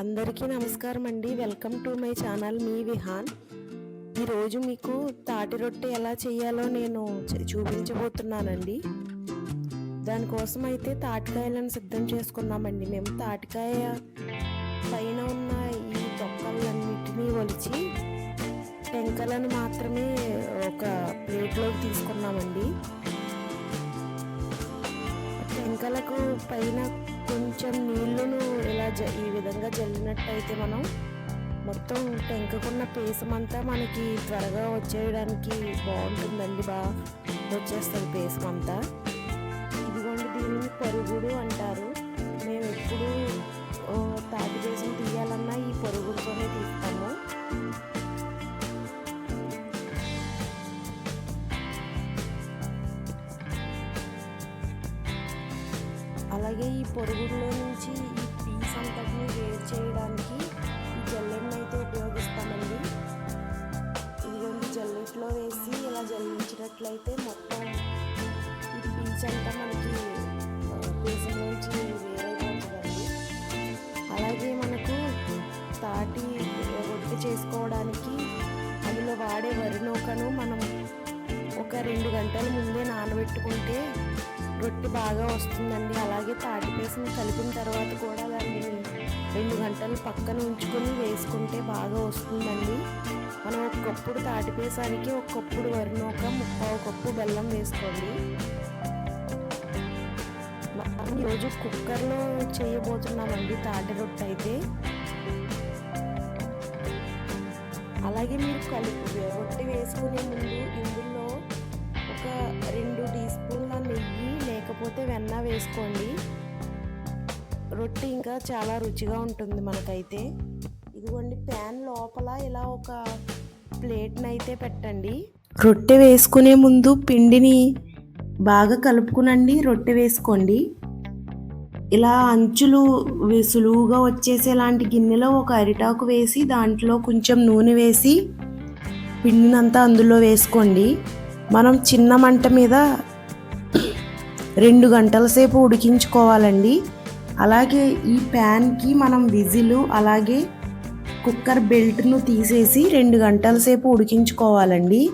అందరికీ నమస్కారం అండి వెల్కమ్ టు మై ఛానల్ మీ విహాన్. ఈరోజు మీకు తాటి రొట్టె ఎలా చేయాలో నేను చూపించబోతున్నానండి. దానికోసం అయితే తాటికాయలను సిద్ధం చేసుకున్నామండి. మేము తాటికాయ పైన ఉన్న ఈ తొక్కలన్నిటినీ ఒలిచి టెంకలను మాత్రమే ఒక ప్లేట్లోకి తీసుకున్నామండి. మొక్కలకు పైన కొంచెం నీళ్ళను ఇలా జ ఈ విధంగా జల్లినట్టయితే మనం మొత్తం టెంకకున్న పేసమంతా మనకి త్వరగా వచ్చేయడానికి బాగుంటుందండి బాగా వచ్చేస్తుంది పేసమంతా. అలాగే ఈ పొరుగుల్లో నుంచి ఈ పీస్ అంతటిని వేరు చేయడానికి ఈ జల్లెడని అయితే ఉపయోగిస్తామండి. ఇదిగోండి జల్లెట్లో వేసి ఇలా జల్లించినట్లయితే మొత్తం ఈ పీస్ అంతా మనకి దేశం నుంచి వేరైపోతుందండి అలాగే మనకు తాటి రొట్టె చేసుకోవడానికి అందులో వాడే వరి నూకను మనం ఒక రెండు గంటల ముందే నానబెట్టుకుంటే రొట్టె బాగా వస్తుందండి. అలాగే తాటిపేసిన కలిపిన తర్వాత కూడా దాన్ని రెండు గంటలు పక్కన ఉంచుకొని వేసుకుంటే బాగా వస్తుందండి. మనం ఒక కప్పుడు తాటిపేసానికి ఒక కప్పుడు వరినూక ముప్పావు కప్పు బెల్లం వేసుకోండి. మనం ఈరోజు కుక్కర్లో చేయబోతున్నామండి తాటి రొట్టె అయితే. అలాగే మీరు కలుపు రొట్టె వేసుకునే ముందు ఇందులో ఒక రెండు లేకపోతే వెన్న వేసుకోండి. రొట్టె ఇంకా చాలా రుచిగా ఉంటుంది మనకైతే. ఇదిగోండి ప్యాన్ లోపల ఇలా ఒక ప్లేట్ని అయితే పెట్టండి. రొట్టె వేసుకునే ముందు పిండిని బాగా కలుపుకునండి రొట్టె వేసుకోండి. ఇలా అంచులు సులువుగా వచ్చేసేలాంటి గిన్నెలో ఒక అరిటాకు వేసి దాంట్లో కొంచెం నూనె వేసి పిండినంతా అందులో వేసుకోండి. మనం చిన్న మంట మీద రెండు గంటల సేపు ఉడికించుకోవాలండి. అలాగే ఈ ప్యాన్కి మనం విజిలు అలాగే కుక్కర్ బెల్ట్ను తీసేసి రెండు గంటల సేపు ఉడికించుకోవాలండి.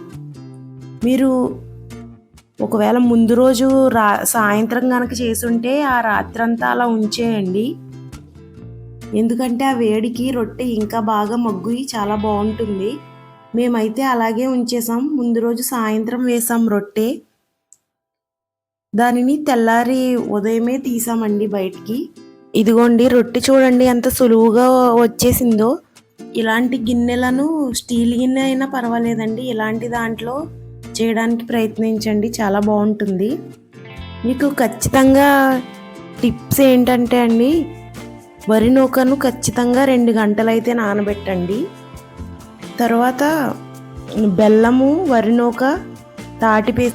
మీరు ఒకవేళ ముందు రోజు రా సాయంత్రం కనుక చేసుంటే ఆ రాత్రంతా అలా ఉంచేయండి. ఎందుకంటే ఆ వేడికి రొట్టె ఇంకా బాగా మగ్గుయి చాలా బాగుంటుంది. మేమైతే అలాగే ఉంచేసాం. ముందు రోజు సాయంత్రం వేసాం రొట్టె. దానిని తెల్లారి ఉదయమే తీసామండి బయటికి. ఇదిగోండి రొట్టె చూడండి ఎంత సులువుగా వచ్చేసిందో. ఇలాంటి గిన్నెలను స్టీల్ గిన్నె అయినా పర్వాలేదండి. ఇలాంటి దాంట్లో చేయడానికి ప్రయత్నించండి చాలా బాగుంటుంది. మీకు ఖచ్చితంగా టిప్స్ ఏంటంటే అండి వరి నూకను ఖచ్చితంగా రెండు గంటలైతే నానబెట్టండి. తర్వాత బెల్లము వరి నూక తాటిపే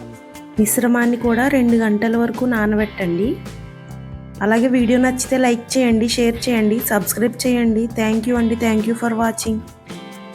మిశ్రమాన్ని కూడా రెండు గంటల వరకు నానబెట్టండి. అలాగే వీడియో నచ్చితే లైక్ చేయండి షేర్ చేయండి సబ్స్క్రైబ్ చేయండి. థ్యాంక్ యూ అండి. Thank you for watching